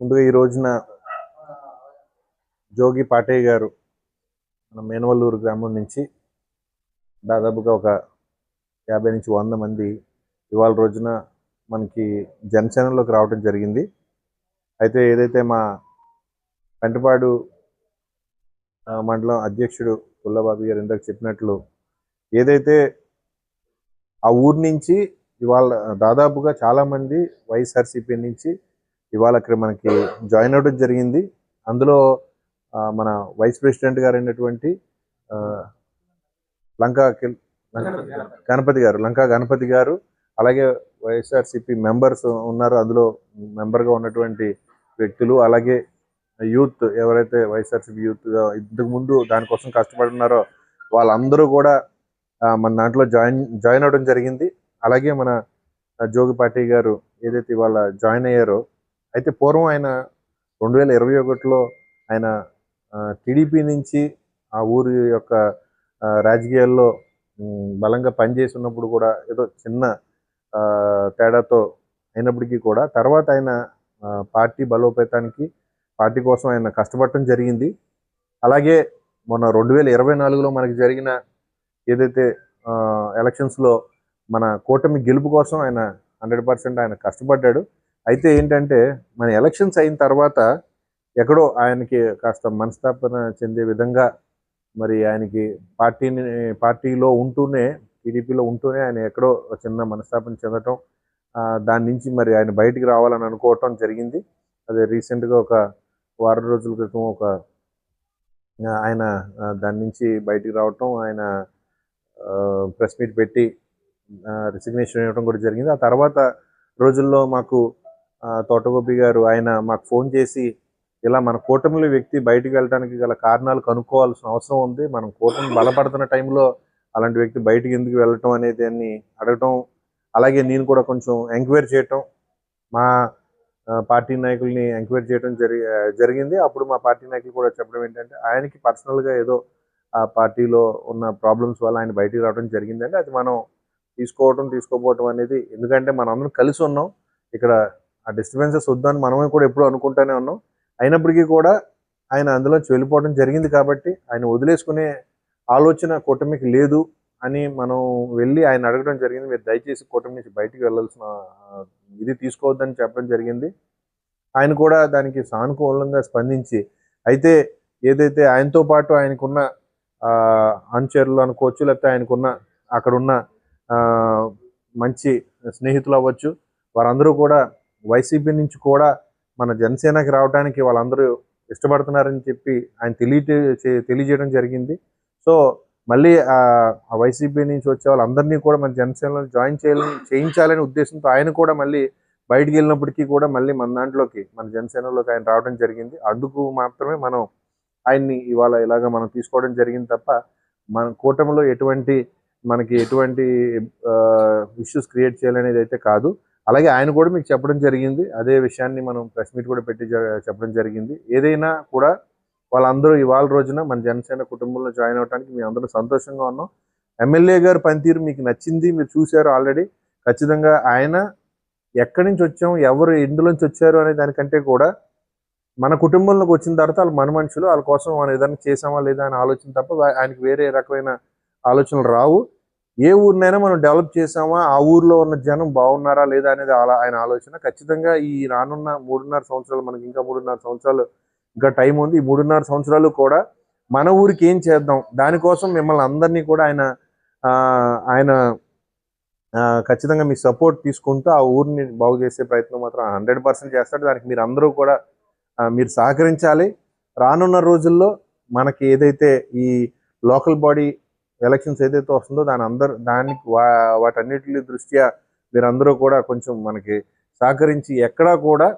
ముందుగా ఈ రోజున జోగి పాటయ్య గారు మన మేనవల్లూరు గ్రామం నుంచి దాదాపుగా ఒక యాభై నుంచి వంద మంది ఇవాళ రోజున మనకి జనసేనలోకి రావడం జరిగింది. అయితే ఏదైతే మా పెంటపాడు మండలం అధ్యక్షుడు పుల్లబాబు గారు ఇందాక చెప్పినట్లు ఏదైతే ఆ ఊరు నుంచి ఇవాళ దాదాపుగా చాలామంది వైఎస్ఆర్సీపీ నుంచి ఇవాళ అక్కడ మనకి జాయిన్ అవ్వడం జరిగింది. అందులో మన వైస్ ప్రెసిడెంట్ గారు అయినటువంటి లంకా గణపతి గారు లంకా గణపతి గారు అలాగే వైఎస్ఆర్సీపీ మెంబర్స్ ఉన్నారు. అందులో మెంబర్గా ఉన్నటువంటి వ్యక్తులు అలాగే యూత్ ఎవరైతే వైఎస్ఆర్సీపీ యూత్ ఇంతకు ముందు దానికోసం కష్టపడున్నారో వాళ్ళందరూ కూడా మన దాంట్లో జాయిన్ జాయిన్ అవ్వడం జరిగింది. అలాగే మన జోగిపాటి గారు ఏదైతే ఇవాళ జాయిన్ అయ్యారో అయితే పూర్వం ఆయన రెండు వేల ఇరవై ఒకటిలో ఆయన టీడీపీ నుంచి ఆ ఊరి యొక్క రాజకీయాల్లో బలంగా పనిచేసి ఉన్నప్పుడు కూడా ఏదో చిన్న తేడాతో అయినప్పటికీ కూడా తర్వాత ఆయన పార్టీ బలోపేతానికి పార్టీ కోసం ఆయన కష్టపడటం జరిగింది. అలాగే మొన్న రెండు వేల ఇరవై నాలుగులో మనకి జరిగిన ఏదైతే ఎలక్షన్స్లో మన కూటమి గెలుపు కోసం ఆయన హండ్రెడ్ పర్సెంట్ ఆయన కష్టపడ్డాడు. అయితే ఏంటంటే మన ఎలక్షన్స్ అయిన తర్వాత ఎక్కడో ఆయనకి కాస్త మనస్తాపన చెందే విధంగా మరి ఆయనకి పార్టీని పార్టీలో ఉంటూనే టీడీపీలో ఉంటూనే ఆయన ఎక్కడో చిన్న మనస్తాపన చెందటం దాని నుంచి మరి ఆయన బయటికి రావాలని అనుకోవటం జరిగింది. అదే రీసెంట్గా ఒక వారం రోజుల క్రితం ఒక ఆయన దాని నుంచి బయటికి రావటం ఆయన ప్రెస్ మీట్ పెట్టి రిసిగ్నేషన్ ఇవ్వడం కూడా జరిగింది. ఆ తర్వాత రోజుల్లో మాకు తోటగొబ్బి తోటగోపి గారు ఆయన మాకు ఫోన్ చేసి ఇలా మన కూటమిలో వ్యక్తి బయటికి వెళ్ళడానికి గల కారణాలు కనుక్కోవాల్సిన అవసరం ఉంది. మనం కూటమి బలపడుతున్న టైంలో అలాంటి వ్యక్తి బయటికి ఎందుకు వెళ్ళటం అనేది అన్ని అడగటం అలాగే నేను కూడా కొంచెం ఎంక్వైరీ చేయటం మా పార్టీ నాయకుల్ని ఎంక్వైరీ చేయడం జరి జరిగింది. అప్పుడు మా పార్టీ నాయకులు కూడా చెప్పడం ఏంటంటే ఆయనకి పర్సనల్గా ఏదో ఆ పార్టీలో ఉన్న ప్రాబ్లమ్స్ వల్ల ఆయన బయటికి రావడం జరిగిందంటే అది మనం తీసుకోవటం తీసుకోపోవటం అనేది ఎందుకంటే మనం అందరం కలిసి ఉన్నాం. ఇక్కడ ఆ డిస్టర్బెన్సెస్ వద్దని మనమే కూడా ఎప్పుడూ అనుకుంటూనే ఉన్నాం. అయినప్పటికీ కూడా ఆయన అందులోంచి వెళ్ళిపోవడం జరిగింది కాబట్టి ఆయన వదిలేసుకునే ఆలోచన కూటమికి లేదు అని మనం వెళ్ళి ఆయన అడగడం జరిగింది. మీరు దయచేసి కూటమి నుంచి బయటికి వెళ్ళాల్సిన ఇది తీసుకోవద్దని చెప్పడం జరిగింది. ఆయన కూడా దానికి సానుకూలంగా స్పందించి అయితే ఏదైతే ఆయనతో పాటు ఆయనకున్న అనుచరులు అనుకోవచ్చు లేకపోతే ఆయనకున్న అక్కడున్న మంచి స్నేహితులు అవ్వచ్చు. వారందరూ కూడా వైసీపీ నుంచి కూడా మన జనసేనకి రావడానికి వాళ్ళందరూ ఇష్టపడుతున్నారని చెప్పి ఆయన తెలియ తెలియజేయడం జరిగింది. సో మళ్ళీ ఆ ఆ వైసీపీ నుంచి వచ్చే వాళ్ళందరినీ కూడా మన జనసేనలో జాయిన్ చేయాలని చేయించాలనే ఉద్దేశంతో ఆయన కూడా మళ్ళీ బయటికి వెళ్ళినప్పటికీ కూడా మళ్ళీ మన దాంట్లోకి మన జనసేనలోకి ఆయన రావడం జరిగింది. అందుకు మాత్రమే మనం ఆయన్ని ఇవాళ ఇలాగ మనం తీసుకోవడం జరిగింది తప్ప మన కూటమిలో ఎటువంటి మనకి ఎటువంటి ఇష్యూస్ క్రియేట్ చేయాలనేది అయితే కాదు. అలాగే ఆయన కూడా మీకు చెప్పడం జరిగింది. అదే విషయాన్ని మనం ప్రెస్ మీట్ కూడా పెట్టి జ- చెప్పడం జరిగింది. ఏదైనా కూడా వాళ్ళందరూ ఇవాళ రోజున మన జనసేన కుటుంబంలో జాయిన్ అవడానికి మేము అందరూ సంతోషంగా ఉన్నాం. ఎమ్మెల్యే గారి పనితీరు మీకు నచ్చింది మీరు చూశారు ఆల్రెడీ ఖచ్చితంగా ఆయన ఎక్కడి నుంచి వచ్చాం ఎవరు ఇందులోంచి వచ్చారు అనే దానికంటే కూడా మన కుటుంబంలోకి వచ్చిన తర్వాత వాళ్ళు మన మనుషులు వాళ్ళ కోసం మనం ఏదైనా చేసామా లేదా అని ఆలోచన తప్ప ఆయనకి వేరే రకమైన ఆలోచనలు రావు. ఏ ఊరినైనా మనం డెవలప్ చేసామా ఆ ఊర్లో ఉన్న జనం బాగున్నారా లేదా అనేది ఆయన ఆలోచన. ఖచ్చితంగా ఈ రానున్న మూడున్నర సంవత్సరాలు మనకి ఇంకా మూడున్నర సంవత్సరాలు ఇంకా టైం ఉంది. ఈ మూడున్నర సంవత్సరాలు కూడా మన ఊరికి ఏం చేద్దాం? దానికోసం మిమ్మల్ని అందరినీ కూడా ఆయన ఆయన ఖచ్చితంగా మీ సపోర్ట్ తీసుకుంటూ ఆ ఊరిని బాగు చేసే ప్రయత్నం మాత్రం హండ్రెడ్ పర్సెంట్ చేస్తాడు దానికి మీరు అందరూ కూడా మీరు సహకరించాలి. రానున్న రోజుల్లో మనకి ఏదైతే ఈ లోకల్ బాడీ ఎలక్షన్స్ ఏదైతే వస్తుందో దాని అందరు దానికి వా వాటన్నిటి దృష్ట్యా వీరందరూ కూడా కొంచెం మనకి సహకరించి ఎక్కడా కూడా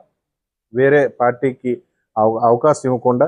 వేరే పార్టీకి అవ అవకాశం ఇవ్వకుండా